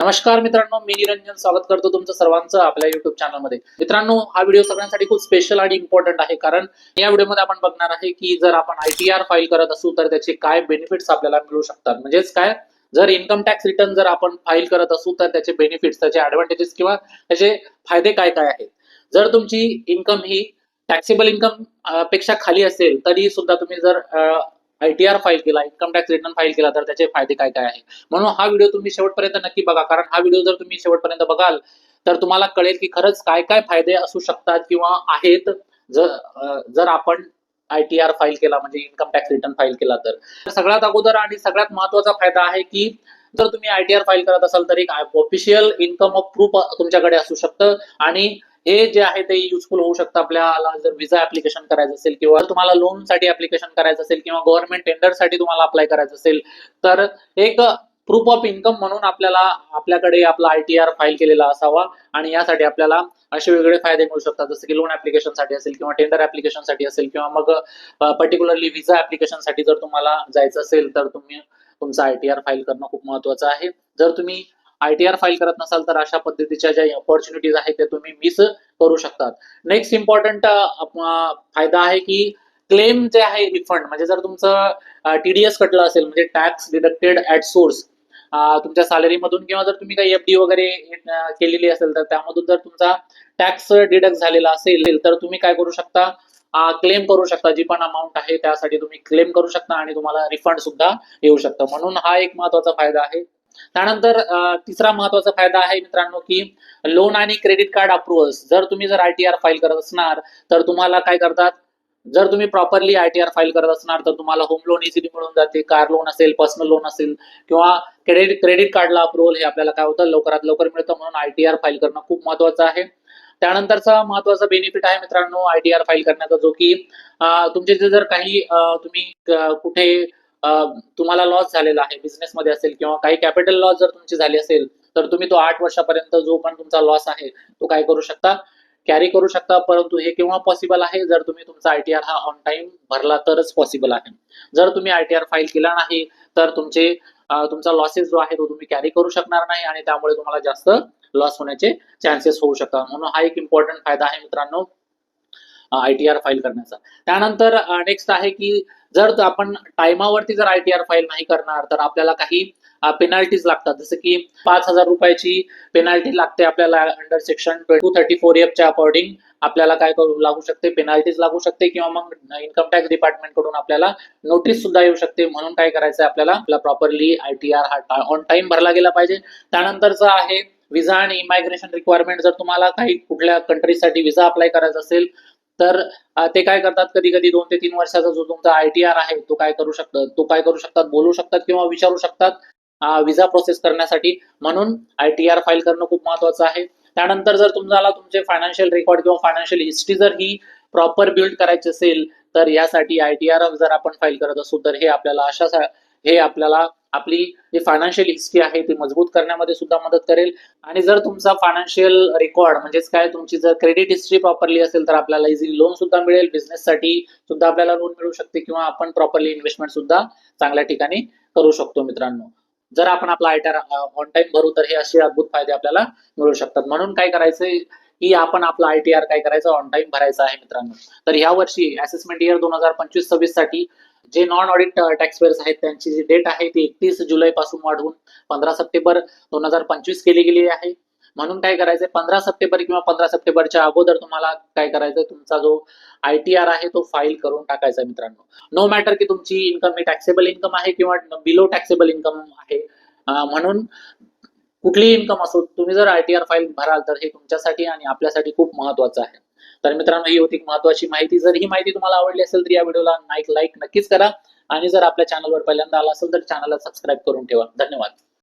नमस्कार मित्रांनो मी निरंजन स्वागत करतो तुमचं सर्वांचं आपल्या युट्यूब चॅनलमध्ये मित्रांनो हा व्हिडिओ सगळ्यांसाठी खूप स्पेशल आणि इम्पॉर्टंट आहे कारण या व्हिडिओमध्ये आपण बघणार आहे की जर आपण आय टी आर फाईल करत असू तर त्याचे काय बेनिफिट्स आपल्याला मिळू शकतात. म्हणजेच काय? जर इन्कम टॅक्स रिटर्न जर आपण फाईल करत असू तर त्याचे बेनिफिट्स त्याचे ऍडव्हान्टेजेस किंवा त्याचे फायदे काय काय आहेत? जर तुमची इन्कम ही टॅक्सेबल इन्कमपेक्षा खाली असेल तरी सुद्धा तुम्ही जर आयटीआर फाईल केला इन्कम टॅक्स रिटर्न फाईल केला तर त्याचे फायदे काय काय आहे म्हणून हा व्हिडिओ तुम्ही शेवटपर्यंत नक्की बघा कारण हा व्हिडिओ जर तुम्ही शेवटपर्यंत बघाल तर तुम्हाला कळेल की खरंच काय काय फायदे असू शकतात किंवा आहेत. जर जर आपण आयटीआर फाईल केला म्हणजे इन्कम टॅक्स रिटर्न फाईल केला तर. सगळ्यात अगोदर आणि सगळ्यात महत्त्वाचा फायदा आहे की जर तुम्ही आयटीआर फाईल करत असाल तर एक ऑफिशियल इन्कम ऑफ प्रूफ तुमच्याकडे असू शकतं. आणि हे जे आहे ते युजफुल होऊ शकतं आपल्याला. जर व्हिसा ऍप्लिकेशन करायचं असेल किंवा तुम्हाला लोनसाठी ऍप्लिकेशन करायचं असेल किंवा गव्हर्नमेंट टेंडरसाठी तुम्हाला अप्लाय करायचं असेल तर एक प्रूफ ऑफ इन्कम म्हणून आपल्याला आपल्याकडे आपला आय टी आर फाईल केलेला असावा आणि यासाठी आपल्याला असे वेगळे फायदे मिळू शकतात. जसं की लोन ऍप्लिकेशनसाठी असेल किंवा टेंडर ऍप्लिकेशनसाठी असेल किंवा मग पर्टिक्युलरली व्हिसा ऍप्लिकेशनसाठी जर तुम्हाला जायचं असेल तर तुम्ही तुमचा आय टी आर फाईल करणं खूप महत्वाचं आहे. जर तुम्ही आयटीआर फाईल करत नसाल तर अशा पद्धतीच्या ज्या ऑपॉर्च्युनिटीज आहेत त्या तुम्ही मिस करू शकतात. नेक्स्ट इम्पॉर्टंट फायदा आहे की क्लेम जे आहे रिफंड म्हणजे जर तुमचं टीडीएस कटलं असेल म्हणजे टॅक्स डिडक्टेड ऍट सोर्स तुमच्या सॅलरीमधून किंवा जर तुम्ही काही एफडी वगैरे केलेली असेल तर त्यामधून जर तुमचा टॅक्स डिडक्ट झालेला असेल तर तुम्ही काय करू शकता? क्लेम करू शकता जी पण अमाऊंट आहे त्यासाठी तुम्ही क्लेम करू शकता आणि तुम्हाला रिफंड सुद्धा येऊ शकतं. म्हणून हा एक महत्त्वाचा फायदा आहे. त्यानंतर तिसरा महत्त्वाचा फायदा आहे मित्रांनो की लोन आणि क्रेडिट कार्ड अप्रुव्हल्स जर तुम्ही जर आय टी आर फाईल करत असणार तर तुम्हाला काय करतात? जर तुम्ही properly I T R file करत असणार तर तुम्हाला होम लोन इझिली मिळून जाते. कार लोन असेल पर्सनल लोन असेल किंवा क्रेडिट क्रेडिट कार्डला अप्रुव्हल हे आपल्याला काय होतं? लवकरात लवकर मिळतं म्हणून आय टी आर फाईल करणं खूप महत्वाचं आहे. त्यानंतरचा महत्त्वाचा बेनिफिट आहे मित्रांनो आय टी आर फाईल करण्याचा जो की तुमचे जर काही तुम्ही कुठे तुम्हाला लॉस झालेला आहे बिझनेस मध्ये असेल किंवा काही कॅपिटल लॉस जर तुमची झाली असेल तर तुम्ही तो आठ वर्षापर्यंत जो पण तुमचा लॉस आहे तो काय करू शकता? कॅरी करू शकता परंतु हे केव्हा पॉसिबल आहे? जर तुम्ही तुमचा आयटीआर हा ऑन टाइम भरला तरच पॉसिबल आहे. जर तुम्ही आयटीआर फाईल केला नाही तर तुमचे तुमचा लॉसेस जो आहे तो तुम्ही कॅरी करू शकणार नाही आणि त्यामुळे तुम्हाला जास्त लॉस होण्याचे चान्सेस होऊ शकतात. म्हणून हा एक इम्पॉर्टंट फायदा आहे मित्रांनो आय टी आर फाईल करण्याचा. त्यानंतर नेक्स्ट आहे की जर आपण टायमावरती जर आय टी आर फाईल नाही करणार तर आपल्याला काही पेनाल्टीज लागतात. जसं की पाच हजार रुपयाची पेनाल्टी लागते आपल्याला under section two thirty four एफच्या अकॉर्डिंग आपल्याला काय करू लागू शकते? पेनाल्टीज लागू शकते किंवा मग इन्कम टॅक्स डिपार्टमेंटकडून आपल्याला नोटीस सुद्धा येऊ शकते. म्हणून काय करायचं आपल्याला? आपला प्रॉपरली आय टी आर हा ऑन टाइम भरला गेला पाहिजे. त्यानंतरचं आहे विजा आणि इमायग्रेशन रिक्वायरमेंट जर तुम्हाला काही कुठल्या कंट्रीसाठी विजा अप्लाय करायचा असेल तर ते काय करतात? कधी कधी दोन ते तीन वर्षाचा जो तुमचा आय टी आर आहे तो काय करू शकतात? तो काय करू शकतात? बोलू शकतात किंवा विचारू शकतात विजा प्रोसेस करण्यासाठी. म्हणून आय टी आर फाईल करणं खूप महत्वाचं आहे. त्यानंतर जर तुम्हाला तुमचे फायनान्शियल रेकॉर्ड किंवा फायनान्शियल हिस्ट्री जर ही प्रॉपर बिल्ड करायची असेल तर यासाठी आय टी आर जर आपण फाईल करत असू तर हे आपल्याला अशा सा- हे आपल्याला आपली जी फायनान्शियल हिस्ट्री आहे ती मजबूत करण्यामध्ये सुद्धा मदत करेल. आणि जर तुमचा फायनान्शियल रेकॉर्ड म्हणजेच काय तुमची जर क्रेडिट हिस्ट्री प्रॉपरली असेल तर आपल्याला इझिली लोन सुद्धा मिळेल. बिझनेससाठी सुद्धा आपल्याला लोन मिळू शकते किंवा आपण प्रॉपरली इन्व्हेस्टमेंट सुद्धा चांगल्या ठिकाणी करू शकतो मित्रांनो. जर आपण आपला आयटीआर ऑन टाइम भरू तर हे असे अद्भुत फायदे आपल्याला मिळू शकतात. म्हणून काय करायचंय की आपण आपला आयटीआर काय करायचं? ऑन टाइम भरायचा आहे मित्रांनो. तर ह्या वर्षी असेसमेंट इयर दोन हजार पंचवीस सव्वीससाठी जे नॉन ऑडिट टॅक्सपेअर्स आहेत त्यांची जी डेट आहे ती एकतीस जुलै पासून वाढवून पंधरा सप्टेंबर दोन हजार पंचवीस केली गेली आहे. म्हणून काय करायचंय? पंधरा सप्टेंबर किंवा पंधरा सप्टेंबरच्या अगोदर तुम्हाला काय करायचंय? तुमचा जो आय टी आर आहे तो फाईल करून टाकायचा मित्रांनो. नो मॅटर की तुमची इन्कम ही टॅक्सेबल इन्कम आहे किंवा बिलो टॅक्सेबल इन्कम आहे. म्हणून कुठलीही इन्कम असो तुम्ही जर आय टी आर फाईल भराल तर हे तुमच्यासाठी आणि आपल्यासाठी खूप महत्वाचं आहे. तर मित्रांनो ही होती महत्वाची माहिती. जर ही माहिती तुम्हाला आवडली असेल तर या व्हिडिओला लाईक लाईक नक्कीच करा. आणि जर आपल्या चॅनलवर पहिल्यांदा आला असेल तर चॅनलला सबस्क्राईब करून ठेवा. धन्यवाद.